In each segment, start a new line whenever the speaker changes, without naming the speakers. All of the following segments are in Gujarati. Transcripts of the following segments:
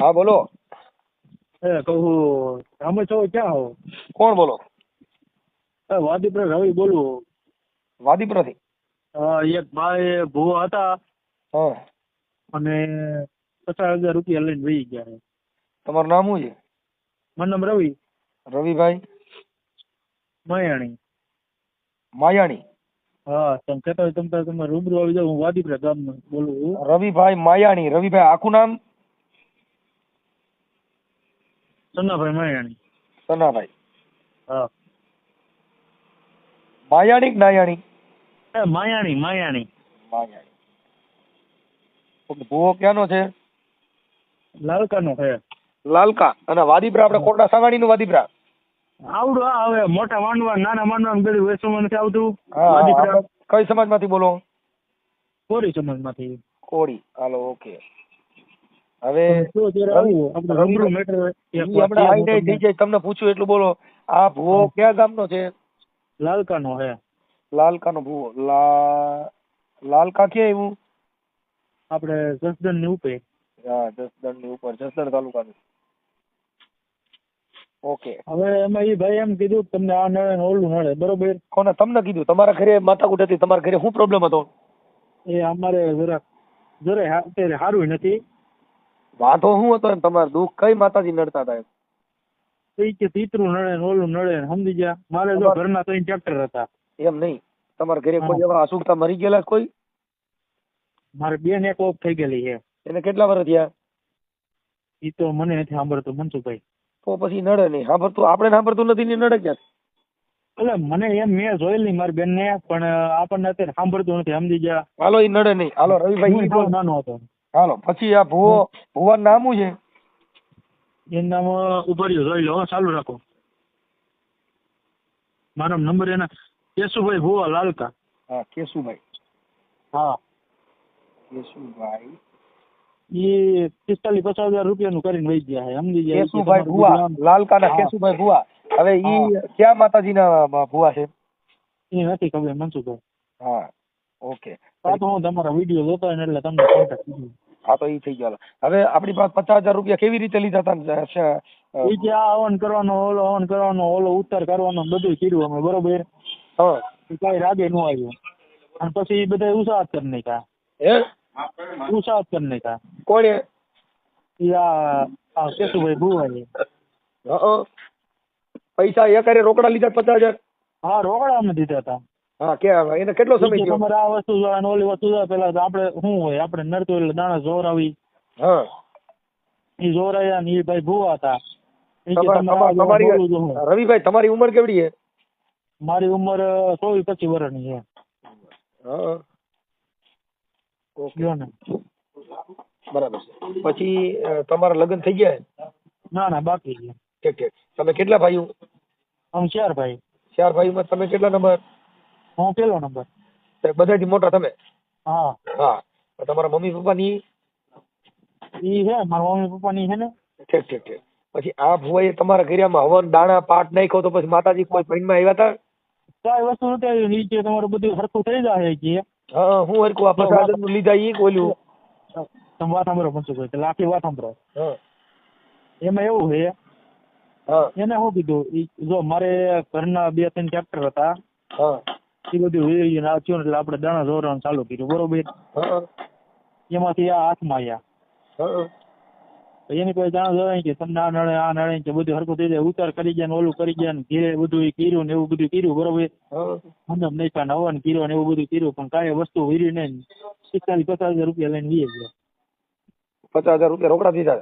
હા બોલો.
એ કહું અમે છો ક્યાં હો
કોણ બોલો?
એ વાદીપુર રવિ બોલું.
વાદીપુરાથી?
એક ભાઈ ભૂવા હતા.
હા.
અને પચાસ હજાર રૂપિયા લઈને વહી ગયા
તમારું નામ શું છે?
મારું નામ રવિ.
રવિભાઈ?
માયાણી.
માયાણી?
હા તમે કહેતા હોય તમે તમે રૂબરૂ આવી જાવ હું વાદીપુરા ગામનો બોલું
રવિભાઈ માયાણી. રવિભાઈ આખું નામ?
સન્નાભાઈ માયાણી.
સનાભાઈ.
હા.
માયાણી કે નાયાણી?
એ માયાણી માયાણી.
માયાણી. ઓકે, ભૂવો ક્યાંનો છે?
લાલકાનો છે.
લાલકા. અને વાદીપરા આપણે કોટડા સાંગાણી નું વાદીપરા
આવડું આવે મોટા માંડવા નાના માંડવા બધું વેચવામાં નથી આવતું. વાદીપુરા
કઈ સમાજમાંથી બોલો?
કોરી સમાજમાંથી.
કોળી. હાલો ઓકે. હવે તમને. પૂછ્યું એટલું બોલો આ ભૂવો કયા ગામનો છે?
લાલકાનો છે
લાલકાનો ભૂવો. લા લાલકા ક્યાં એવું
આપણે જસદણની ઉપર.
હા જસદણની ઉપર જસદણ તાલુકાનું. ઓકે.
હવે એમાં એ ભાઈ એમ કીધું કે તમને આ નળે ને ઓલું નળે બરોબર?
કોને? તમને કીધું? તમારા ઘરે માથાકૂટ હતી તમારા ઘરે શું પ્રોબ્લેમ હતો?
એ અમારે જરાક જરાય અત્યારે સારું નથી.
વાંધો શું હતો એમ? તમારે દુઃખ કઈ માતાજી નડતા હતા એમ?
તો કે તીતરું નડે ને ઓલું નડે ને સમજી ગયા. મારે જો ઘરના ત્રણ ટ્રેક્ટર હતા.
એમ નહીં. તમારા ઘરે કોઈ એવા અસુખતા મરી ગયેલા કોઈ?
મારે બેન એક ઓફ થઈ ગયેલી છે.
એને કેટલા વર્ષ થયા?
એ તો મને નથી સાંભળતું મનસુખભાઈ.
તો પછી નડે નહીં. સાંભળતું આપણે સાંભળતું નથી ને નડે ક્યાં
એટલે મને એમ મેં જોયેલી મારી બેન ને પણ આપણને અત્યારે સાંભળતું નથી સમજી ગયા.
હાલો એ નડે નહીં. હાલો રવિભાઈ
નાનો હતો.
હાલો પછી આ ભુવો ભુવાનું નામ શું છે?
એનું નામ ઊભા રહ્યો જોઈ લો ચાલુ રાખો. મારો નંબર એના કેશુભાઈ ભુવા લાલકા.
હા કેશુભાઈ.
હા.
કેશુભાઈ.
એ પિસ્તાલીસ પચાસ હજાર રૂપિયાનું કરીને વહી ગયા છે સમજી ગયા
કેશુભાઈ ભુવા લાલકાના કેશુભાઈ ભુવા. હવે ઈ ક્યાં માતાજીના ભુવા છે?
એ નથી ખબર મનસુખભાઈ.
હા ઓકે.
તો હું તમારા વીડિયો જોતો ને એટલે તમને કોન્ટેક્ટ
હા તો ઈ થઈ ગયો હવે આપણી પાસે પચાસ હજાર રૂપિયા કેવી રીતે લીધા હતા
એ કે આ હવન કરવાનો ઓલો હવન કરવાનો ઓલો ઉત્તર કરવાનો બધું કર્યું અમે બરોબર?
હા.
કઈ રાગે નું આવ્યું. અને પછી એ બધા ઉત્સાહ કરી નાખ્યા.
હે?
ઉત્સાહ કરી નાખ્યા.
કોણે?
એ આ કેશુભાઈ ભુવા છે
હં. પૈસા એકારે રોકડા લીધા પચાસ હજાર?
હા રોકડા અમે દીધા હતા
હા કે એને કેટલો સમય થયો?
તમારે આ વસ્તુ અને ઓલી વસ્તુ પેલા આપણે શું હોય આપણે નરતો એટલે દાણા જોરાવી.
હા.
એ જોરાયા ને એ ભાઈ ભૂવા હતા.
તમાર- રવિભાઈ તમારી ઉંમર કેવડી છે?
મારી ઉંમર ચોવીસ પચીસ વર્ષની છે.
હા. ઓકે.
ને.
બરાબર પછી તમારા લગ્ન થઈ ગયા?
ના ના બાકી છે.
તમે કેટલા ભાઈઓ?
આમ ચાર ભાઈ.
ચાર ભાઈઓમાં તમે કેટલા નંબર?
હું પેલો નંબર.
બધા બધાથી મોટા તમે?
હા.
હા. તમારા મમ્મી પપ્પાની?
ઈ હે મારા મમ્મી પપ્પાની છે ને.
ઠીક ઠીક ઠીક. પછી આ ભુવાએ તમારા ઘરે આમાં હવન દાણા પાટ નાખ્યો તો પછી માતાજી કોઈ પૈનમાં આવ્યા હતા
કઈ વસ્તુ નથી નીચે તમારું બધું સરખું થઈ જાય કે.
હા હું હરખું આ પચાસનું લીધા ઈ બોલ્યું
તમે વાત સાંભળો પંચુભાઈ એટલે આખી વાત સાંભળો. એમાં એવું છે એને શું કીધું જો મારે ઘરના બે ત્રણ ટ્રેક્ટર હતા.
હા.
એ બધું વેરી ને આ થયું એટલે આપણે દાણા દોરવાનું ચાલુ કર્યું બરોબર? એમાંથી આ હાથમાં આવ્યા એની પાસે દાણા દોરાય કે તમને આ નળે આ નળે કે બધું હરકું થઈ જાય ઉતાર કરી ગયા ને ઓલું કરી ગયા ને ઘીરે બધું એ કર્યું ને એવું બધું કર્યું બરોબર?
હા.
નહીં પણ હવન કર્યો ને એવું બધું કર્યું પણ કાંઈ વસ્તુ વીરી નહીં પિસ્તાલીસ પચાસ હજાર રૂપિયા લઈને વીએ ગયા.
પચાસ હજાર રૂપિયા રોકડા દીધા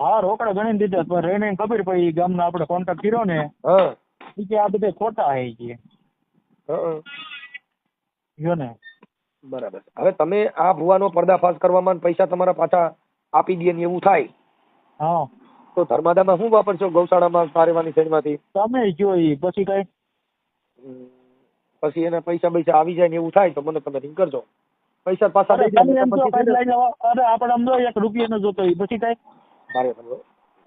હા રોકડા ગણી દીધા પણ રહીને ખબર પડી ગામના આપણે કોન્ટેક્ટ કર્યો ને કે આ બધા ખોટા હે છે કે જો ને.
બરાબર. હવે તમે આ ભુવાનો પર્દાફાશ કરવામાં પૈસા તમારા પાછા આપી દે ને એવું થાય
હા.
તો ધર્માદામાં શું વાપરશો? ગૌશાળામાં સારેવાની શેરીમાંથી?
તમે જોઈ પછી કઈ?
પછી એના પૈસા પૈસા આવી જાય ને એવું થાય તો મને તમે રિંગ કરજો. પૈસા પાછા
અરે આપણે અમદો એક રૂપિયાનો જોતો પછી કઈ?
મારે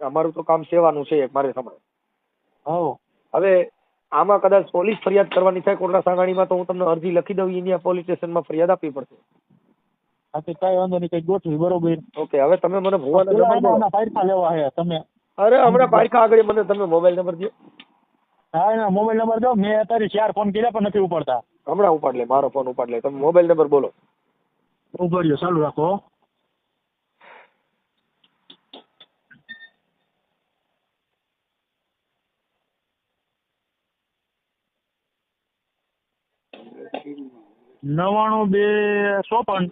અમારું તો કામ સેવાનું છે મારે સમય હવે આમાં કદાચ પોલીસ ફરિયાદ કરવાની થાય કોટડા સાંગાણીમાં તો હું તમને અરજી લખી દઉં અહીંયા પોલીસ સ્ટેશનમાં ફરિયાદ આપવી પડશે.
હા તો કઈ વાંધો નહીં કઈ ગોઠવી બરોબર.
ઓકે હવે તમે મને ભુવાના
પાયરખા લેવા હે તમે.
અરે હમણાં પારખા આગળ મને તમે મોબાઈલ નંબર દો
હા એના મોબાઈલ નંબર દો મેં અત્યારે ચાર ફોન કર્યા પણ નથી ઉપાડતા.
હમણાં ઉપાડ લે મારો ફોન ઉપાડ લે. તમે મોબાઈલ નંબર બોલો.
ઊભો રહ્યો ચાલુ રાખો નવાણું બે ચોપન.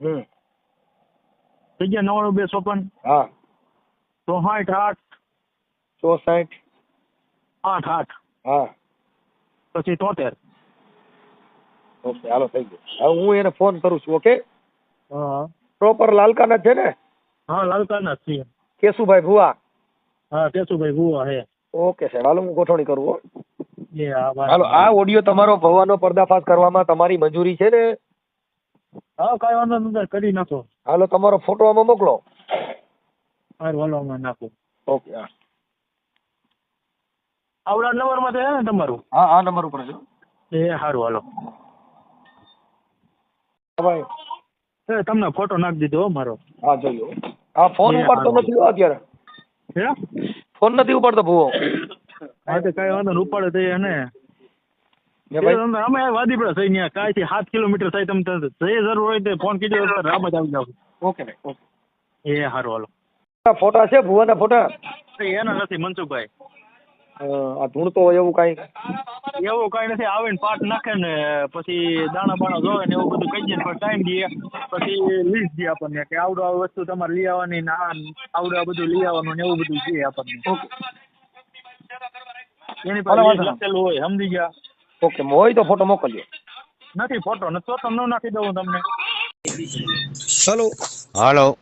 હમ.
થઈ ગયા નવાણું બે ચોપન.
હા.
ચોસાઠ આઠ.
ચોસાઠ.
આઠ આઠ.
હા.
પછી તોતેર.
ઓકે હાલો થઈ ગયું. હવે હું એને ફોન કરું છું ઓકે?
હા.
પ્રોપર લાલકાના છે ને?
હા લાલકાના છીએ
કેશુભાઈ ભુવા.
હા કેશુભાઈ ભુવા હે.
ઓકે સાહેબ હાલો હું ગોઠવણી કરું હો. હાલો આ ઓડિયો તમારો ભવાનો પર્દાફાશ કરવામાં તમારી મંજૂરી છે ને?
હા કઈ વાંધો નથી કરી નાખો.
હાલો તમારો ફોટો આમાં મોકલો.
હાર વાલોમાં નાખો.
ઓકે હા.
આવડા નંબરમાં છે ને તમારું?
હા આ નંબર ઉપર છે.
એ સારું હાલો.
ભાઈ.
એ તમને ફોટો નાખી દીધો મારો.
હા જોયો હા ફોન ઉપર
તો
નથી અત્યારે.
હે?
ફોન નથી ઉપાડતો ભુવો.
હા તો કાંઈ વાંધો નહીં ઉપાડે તે એને.
ને ભાઈ?
અમે વાદીપડા થઈ ગયા કાંઈ થી સાત કિલોમીટર થાય તમે તો જે જરૂર હોય તે ફોન કીધો રામ જ આવી જાવ.
ઓકે ભાઈ ઓકે.
એ હારું હાલો.
આ ફોટા છે ભુવાના ફોટા?
એ એના નથી મનસુખભાઈ.
અ, આ ધૂણતો હોય એવું કાંઈ?
એવું કઈ નથી આવે ને પાટ નાખે ને પછી દાણા બાણા જોવે ને એવું બધું કહી દે ને પછી ટાઈમ દે પછી લીસ્ટ દે આપણને કે આવડું આ વસ્તુ તમારે લઈ આવવાની ને આ આવડું આ બધું લઈ આવવાનું ને એવું બધું દે આપણને.
ઓકે.
એની પાસે લખેલું હોય સમજી ગયા.
ઓકે હોય તો ફોટો મોકલજો.
નથી ફોટો નથી તો તમને નાખી દઉં તમને.
હેલો.
હાલો.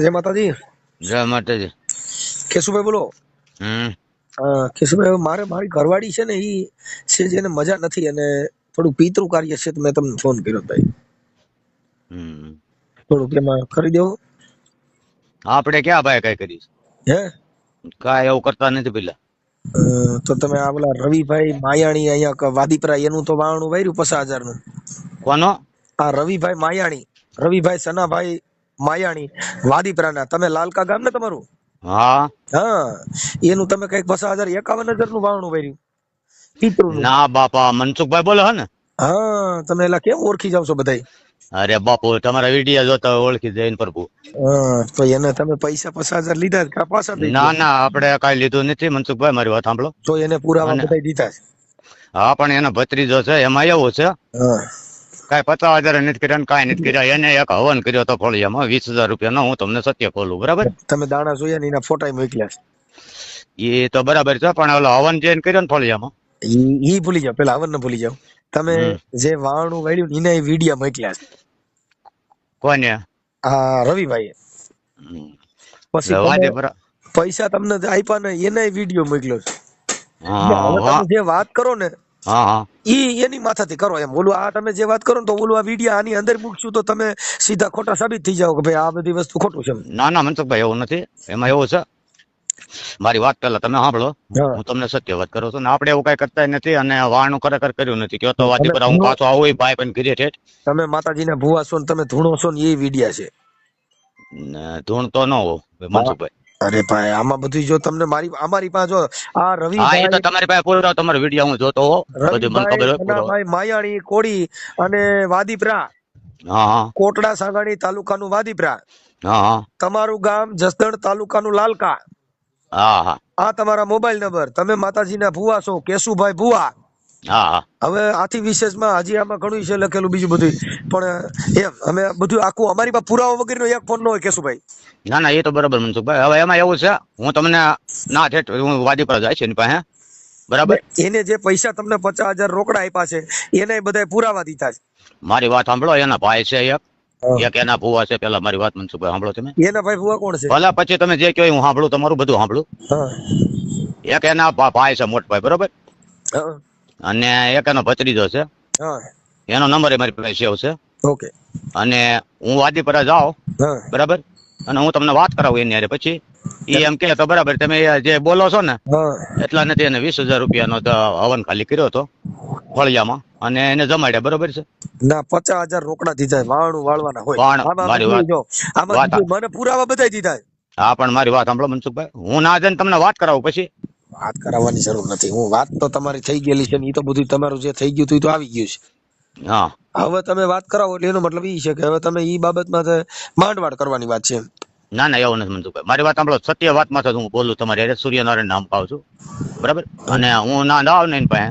જય માતાજી.
જય માતાજી.
કેશુભાઈ બોલો.
હમ.
કેશુભાઈ મારે મારી ઘરવાળી છે ને એ છે જેને મજા નથી અને થોડું પિતૃ કાર્ય છે તો મેં તમને ફોન કર્યો ભાઈ.
હમ.
થોડુંક એમાં કરી દેવો
આપણે ક્યાં ભાઈ કઈ કરીશ?
હે?
કાંઈ એવું કરતા નથી પેલા.
તો તમે આ પેલા રવિભાઈ માયાણી અહીંયા વાદીપરા એનું તો વાવણું વાર્યું પચાસ હજારનું
કોનો?
આ રવિભાઈ માયાણી રવિભાઈ સનાભાઈ માયાણી વાદીપરાના. તમે લાલકા ગામ ને તમારું?
હા.
હા. એનું તમે કંઈક પચાસ હજાર એકાવન હજારનું વાવણું વાર્યું પિતૃ
ના બાપા મનસુખભાઈ બોલો હે ને?
હા તમે એલા કેમ ઓળખી જાવ છો બધાય?
અરે બાપુ તમારા વીડિયો જોતા હોય ઓળખી જૈન પ્રભુ
તો એને તમે પૈસા પચાસ હજાર લીધા જ કા પાછા
ના ના આપણે કાંઈ લીધું નથી મનસુખભાઈ મારી વાત સાંભળો.
તો એને પુરાવા બતાવી દીધા છે?
હા પણ એનો ભત્રીજો છે એમાં એવું છે. કઈ પચાસ હજાર નથી કર્યા કઈ નથી કર્યા એને એક હવન કર્યો તો ફળિયામાં વીસ હજાર રૂપિયાનો હું તમને સત્ય ખોલું બરાબર?
તમે દાણા જોયા ને એના ફોટા મોકલ્યા છે.
એ તો બરાબર છે પણ ઓલો હવન જઈને કર્યો ને ફળિયામાં?
ઈ ભૂલી જાવ પેલા હવન ને ભૂલી જાઓ. તમે જે વાણું વાળ્યું એના વિડિયા મોકલ્યા છે.
કોને?
આ રવિભાઈ પછી પૈસા તમને આપ્યા ને એના વીડિયો મોકલ્યો છે.
હા હા.
જે વાત કરો ને
હા હા.
ઈ એની માથાથી કરો એમ. ઓલું આ તમે જે વાત કરો ને તો ઓલું આ વિડિયા આની અંદર મૂકશું તો તમે સીધા ખોટા સાબિત થઈ જાઓ કે ભાઈ આ બધી વસ્તુ ખોટું છે.
ના ના મનસુખભાઈ એવું નથી. એમાં એવું છે મારી વાત પહેલા તમે સાંભળો.
હું.
તમને સત્ય વાત કરું છું ને આપણે એવું કઈ કરતા નથી અને વાણું ખરેખર કર્યું નથી. કયો તો વાતી પર હું પાછો આવું ભાઈ પણ ઘીરે ઠેઠ.
તમે માતાજીને ભૂવા છો ને તમે ધૂણો છો ને એ વિડિયા છે.
ધૂણ તો ન હોવ મનસુખભાઈ.
અરે ભાઈ આમાં બધું જો તમને મારી અમારી પાસે જો આ
હા એ તો તમારી પાસે પૂરો તમારો વિડિયો હું જોતો બધું મને ખબર હોય
ભાઈ માયાણી કોડી અને વાદીપરા.
હા હા.
કોટડા સાગાણી તાલુકાનું વાદીપરા.
હા હા.
તમારું ગામ જસદણ તાલુકાનું લાલકા.
હા હા.
આ તમારા મોબાઈલ નંબર. તમે માતાજીના ભુવા છો કેશુભાઈ ભુવા.
હા હા.
હવે આથી વિશેષમાં હજી આમાં ઘણું છે લખેલું બીજું બધું. પણ એમ અમે બધું આખું અમારી પાસે પુરાવા વગરનો એક ફોન નો હોય કેશુભાઈ.
ના ના એ તો બરાબર મનસુખભાઈ હવે એમાં એવું છે હું તમને ના ઠેઠ હું વાદી પર જાય છે એની પાસે બરાબર?
એને જે પૈસા તમને પચાસ હજાર રોકડા આપ્યા છે એને બધા પુરાવા દીધા છે.
મારી વાત સાંભળો એના ભાઈ છે એક. એક એના ભૂવા છે પેલા મારી વાત મનસુખભાઈ સાંભળો તમે?
એના ભાઈ ભુવા કોણ છે?
ભલા પછી તમે જે કહો હું સાંભળું તમારું બધું સાંભળું. એક એના ભાઈ છે મોટભાઈ બરોબર? અને એક એનો ભત્રીજો છે. એનો નંબર એ મારી પાસે સેવ છે.
ઓકે.
અને હું વાદીપરા જાઉં બરાબર? અને હું તમને વાત કરાવું એની હારે પછી. એ એમ કે તો બરાબર તમે જે બોલો છો ને એટલા નથી એને વીસ હજાર રૂપિયાનો નો હવન ખાલી કર્યો હતો ફળિયામાં. અને એને જમાડ્યા બરોબર છે?
ના પચાસ હજાર રોકડા દીધા વાણું વાળવાના હોય. મને પુરાવા બધા દીધા
હા પણ મારી વાત સાંભળો મનસુખભાઈ. હું ના જઈને તમને વાત કરાવું પછી?
વાત કરાવવાની જરૂર નથી. હું વાત તો તમારી થઈ ગયેલી છે ને એ તો બધું તમારું જે થઈ ગયું હતું તો આવી ગયું છે.
હા.
હવે તમે વાત કરાવો એટલે એનો મતલબ એ છે કે હવે તમે એ બાબતમાં માંડવાડ કરવાની વાત છે.
ના ના એવું નથી મનસુખભાઈ મારી વાત સાંભળો સત્ય વાતમાં હું બોલું તમારી અરે સૂર્યનારાયણ નામ પાવ છું. બરાબર? અને હું ના ના આવું ને પાસે.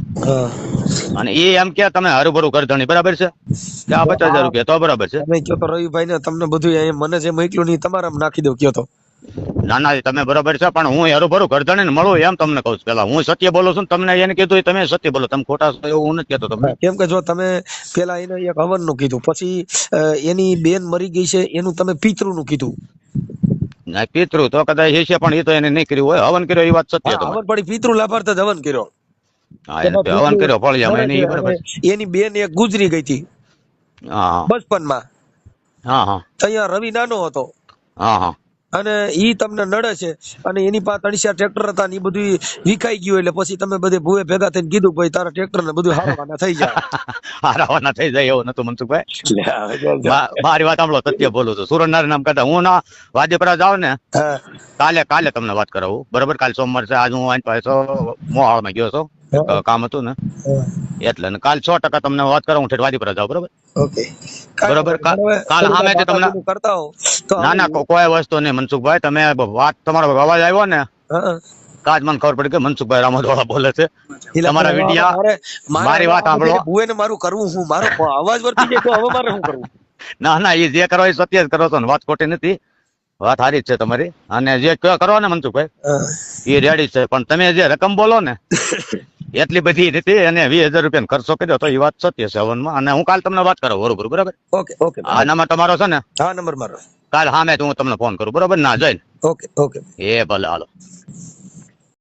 અને એ એમ કે તમે હરુભરું કરધણી બરાબર છે? કે આ પચાસ હજાર રૂપિયા તો બરાબર છે.
તમે કયો તો રવિભાઈ ને તમને બધું મને જે મોકલ્યું નહીં તમારા નાખી દઉં કયો તો.
ના ના તમે બરાબર છે પણ હું હરુભરું કરધણી મળું એમ તમને કહું છું. પેલા હું સત્ય બોલું છું તમને એને કીધું તમે સત્ય બોલો. તમે ખોટા છો એવું હું નથી કહેતો તમને.
કેમ કે જો તમે પેલા એને એક હવનનું કીધું પછી એની બેન મરી ગઈ છે એનું તમે પિતૃ નું કીધું.
ના પિતૃ તો કદાચ એ છે પણ એ તો એને નહીં કર્યું હોય. હવન કર્યો એ વાત સત્ય
હવન પડી પિતૃ લાભાર્થ જ હવન કર્યો.
હા એને હવન કર્યો ફળિયામાં એને બરાબર
એની બેન એક ગુજરી ગઈ હતી.
હા
બચપનમાં.
હા હા.
અહીંયા રવિ નાનો હતો.
હા હા.
અને ઈ તમને નડે છે. અને એની પાસે ત્રણસાર ટ્રેક્ટર હતા ને ઈ બધું વિખાઈ ગયું એટલે પછી તમે બધે ભૂવે ભેગા થઈને કીધું ભાઈ તારા ટ્રેક્ટર ને બધું હારવાના થઈ જાય.
હારાવાના થઈ જાય એવું નતું મનસુખભાઈ મારી વાત સાંભળો સત્ય બોલું છું. સુરનાર નામ કરતા હું ના વાદ્યપરા જાઉં ને કાલે કાલે તમને વાત કરાવું. બરોબર કાલે સોમવાર છે. આજ હું મોહાળમાં ગયો છું. કામ હતું ને. એટલે ને કાલ સો ટકા તમને વાત કરું હું ઠેઠવાદી પર જાઉં બરોબર?
ઓકે.
બરોબર, કાલ-
હવે
કાલ
થોડું
સામેથી તમને-
કરતા હો
ના ના કોઈ વસ્તુ નહીં મનસુખભાઈ તમે વાત તમારો અવાજ આવ્યો ને? કાજ મને ખબર પડી કે મનસુખભાઈ રામોદવાળા બોલે છે. તમારા વિડિયા-
મારે-
વાત સાંભળો.
ભૂએને મારું કરવું હું મારો અવાજ વર્તી જાય તો હવે મારે શું કરવું?
ના ના એ જે કરો એ સત્ય જ કરો છો ને વાત ખોટી નથી. વાત સારી જ છે તમારી. અને જે કરો ને મનસુખભાઈ એ રેડી છે. પણ તમે જે રકમ બોલો ને એટલી બધી રીતે અને વીસ હજાર રૂપિયા ખર્ચો કર્યો તો એ વાત સત્ય છે હવનમાં. અને હું કાલ તમને વાત કરું બરોબર બરાબર?
ઓકે ઓકે
આનામાં તમારો છે ને?
હા નંબર મારો
કાલ સામે હું તમને ફોન કરું બરોબર? ના જઈને.
Okay okay.
એ ભલે હાલો.